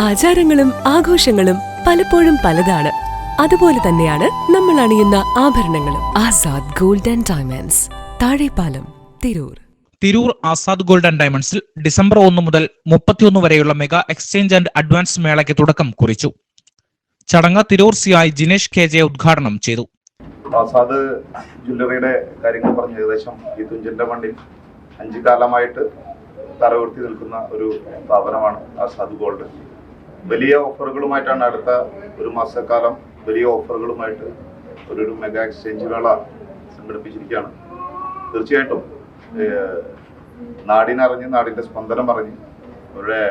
ആചാരങ്ങളും ആഘോഷങ്ങളും പലപ്പോഴും പലതാണ്. അതുപോലെ തന്നെയാണ് നമ്മൾ അണിയുന്ന ആഭരണങ്ങളും. Azad gold and diamonds. Thazhepalam Tirur. Tirur Azad gold and ഡയമണ്ട്സിൽ ഡിസംബർ ഒന്ന് മുതൽ മുപ്പത്തിയൊന്ന് വരെയുള്ള മെഗാ എക്സ്ചേഞ്ച് ആൻഡ് അഡ്വാൻസ് മേളയ്ക്ക് തുടക്കം കുറിച്ചു. ചടങ്ങ് തിരൂർ സി ആയി ജിനേഷ് കെ ജെ ഉദ്ഘാടനം ചെയ്തു. ആസാദ് ജ്വല്ലറിയുടെ കാര്യങ്ങൾ പറഞ്ഞു ഏകദേശം ഈ തുഞ്ചന്റെ മണ്ണിൽ അഞ്ചു കാലമായിട്ട് തലവർത്തി നിൽക്കുന്ന ഒരു സ്ഥാപനമാണ് ആസാദ് ഗോൾഡ്. വലിയ ഓഫറുകളുമായിട്ടാണ് അടുത്ത ഒരു മാസക്കാലം വലിയ ഓഫറുകളുമായിട്ട് ഒരു മെഗാ എക്സ്ചേഞ്ച് വേള സംഘടിപ്പിച്ചിരിക്കുകയാണ്. തീർച്ചയായിട്ടും നാടിനറിഞ്ഞ് നാടിന്റെ സ്പന്ദനം അറിഞ്ഞ് അവരുടെ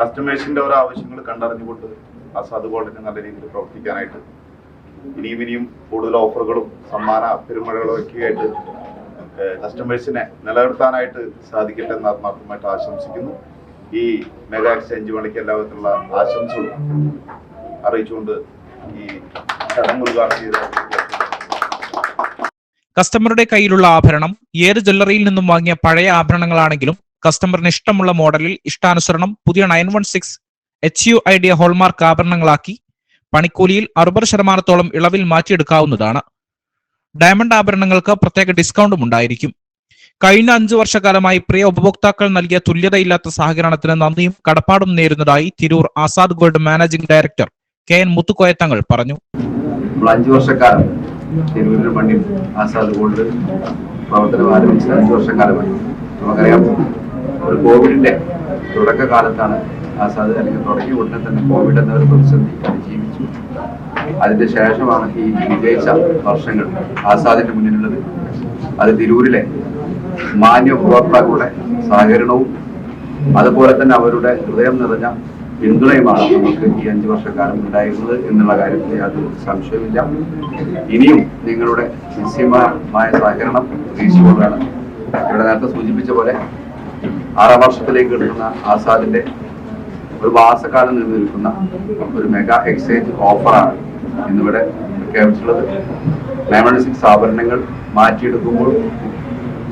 കസ്റ്റമേഴ്സിന്റെ ഓരോ ആവശ്യങ്ങൾ കണ്ടറിഞ്ഞുകൊണ്ട് ആസാദ് ഗോൾഡിന് നല്ല രീതിയിൽ പ്രവർത്തിക്കാനായിട്ട് ഇനിയും ഇനിയും കൂടുതൽ ഓഫറുകളും സമ്മാന പെരുമഴകളും ഒക്കെയായിട്ട് കസ്റ്റമേഴ്സിനെ നിലനിർത്താനായിട്ട് സാധിക്കട്ടെ എന്ന് ആത്മാർത്ഥമായിട്ട് ആശംസിക്കുന്നു. ഈ മെഗാ എക്സ്ചേഞ്ച് മണിക്ക് എല്ലാവർക്കുള്ള ആശംസകൾ അറിയിച്ചുകൊണ്ട് ഈ ചടങ്ങ് ഉദ്ഘാടനം ചെയ്ത കസ്റ്റമറുടെ കയ്യിലുള്ള ആഭരണം ഏത് ജ്വല്ലറിയിൽ നിന്നും വാങ്ങിയ പഴയ ആഭരണങ്ങളാണെങ്കിലും കസ്റ്റമറിന് ഇഷ്ടമുള്ള മോഡലിൽ ഇഷ്ടാനുസരണം പുതിയ nine one six H U I D hallmark ആഭരണങ്ങളാക്കി പണിക്കൂലിയിൽ അറുപത് ശതമാനത്തോളം ഇളവിൽ മാറ്റിയെടുക്കാവുന്നതാണ്. ഡയമണ്ട് ആഭരണങ്ങൾക്ക് പ്രത്യേക ഡിസ്കൗണ്ടും ഉണ്ടായിരിക്കും. കഴിഞ്ഞ അഞ്ചു വർഷക്കാലമായി പ്രിയ ഉപഭോക്താക്കൾ നൽകിയ തുല്യതയില്ലാത്ത സഹകരണത്തിന് നന്ദിയും കടപ്പാടും നേരുന്നതായി Tirur Azad gold managing director K N Muthukoya Thangal പറഞ്ഞു. അഞ്ചു വർഷക്കാലം തിരൂരിൽ മണ്ണിൽ ആസാദ് ഗോൾഡ് പ്രവർത്തനം ആരംഭിച്ചത് അഞ്ചു വർഷക്കാലമായി. നമുക്കറിയാം ഒരു കോവിഡിന്റെ തുടക്കകാലത്താണ് ആസാദ് അല്ലെങ്കിൽ തുടങ്ങിയ ഉടനെ തന്നെ കോവിഡ് എന്ന ഒരു പ്രതിസന്ധി അതിജീവിച്ചു അതിന്റെ ശേഷമാണ് ഈ വിജയിച്ച വർഷങ്ങൾ ആസാദിന്റെ മുന്നിലുള്ളത്. അത് തിരൂരിലെ മാന്യ ഉപഭോക്താക്കളുടെ സഹകരണവും അതുപോലെ തന്നെ അവരുടെ ഹൃദയം നിറഞ്ഞ പിന്തുണയുമാണ് നമുക്ക് ഈ അഞ്ചു വർഷക്കാലം ഉണ്ടായിരുന്നത് എന്നുള്ള കാര്യത്തിൽ യാതൊരു സംശയമില്ല ഇനിയും നിങ്ങളുടെ നിശ്ചയമായ സഹകരണം പ്രതീക്ഷിച്ചുകൊണ്ടാണ് ഇവിടെ നേരത്തെ സൂചിപ്പിച്ച പോലെ ആറാം വർഷത്തിലേക്ക് എടുക്കുന്ന ആസാദിന്റെ ഒരു മാസക്കാലം നിൽക്കുന്ന ഒരു മെഗാ എക്സ്ചേഞ്ച് ഓഫറാണ് ഇന്നിവിടെ പ്രഖ്യാപിച്ചിട്ടുള്ളത് നയൻ സിക്സ് ആഭരണങ്ങൾ മാറ്റിയെടുക്കുമ്പോൾ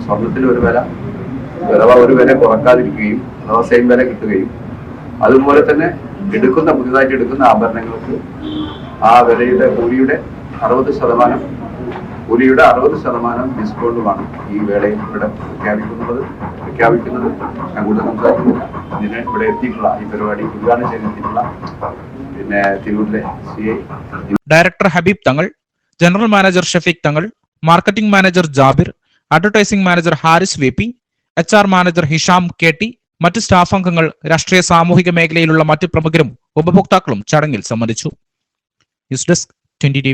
സ്വർണത്തിന് ഒരു വില അഥവാ ഒരു വില കുറക്കാതിരിക്കുകയും അഥവാ സെയിം വില കിട്ടുകയും അതുപോലെ തന്നെ എടുക്കുന്ന പുതിയതായിട്ട് എടുക്കുന്ന ആഭരണങ്ങൾക്ക് ആ വിലയുടെ കൂലിയുടെ അറുപത് ശതമാനം കൂലിയുടെ അറുപത് ശതമാനം ഡിസ്കൗണ്ടുമാണ് ഈ വേളയിൽ ഇവിടെ പ്രഖ്യാപിക്കുന്നത് പ്രഖ്യാപിക്കുന്നത്. ഞാൻ കൂടുതൽ സംസാരിക്കുന്നില്ല ഇതിന് ഇവിടെ എത്തിയിട്ടുള്ള ഈ പരിപാടി ഉദ്ഘാടനം ചെയ്തെത്തിയിട്ടുള്ള പിന്നെ തിരൂരിലെ C I director Habib Thangal general manager Shafeeq Thangal marketing manager Jabir advertising manager Haris V P H R manager Hisham K T മറ്റ് സ്റ്റാഫ് അംഗങ്ങൾ രാഷ്ട്രീയ സാമൂഹിക മേഖലയിലുള്ള മറ്റ് പ്രമുഖരും ഉപഭോക്താക്കളും ചടങ്ങിൽ സംബന്ധിച്ചു. News desk twenty T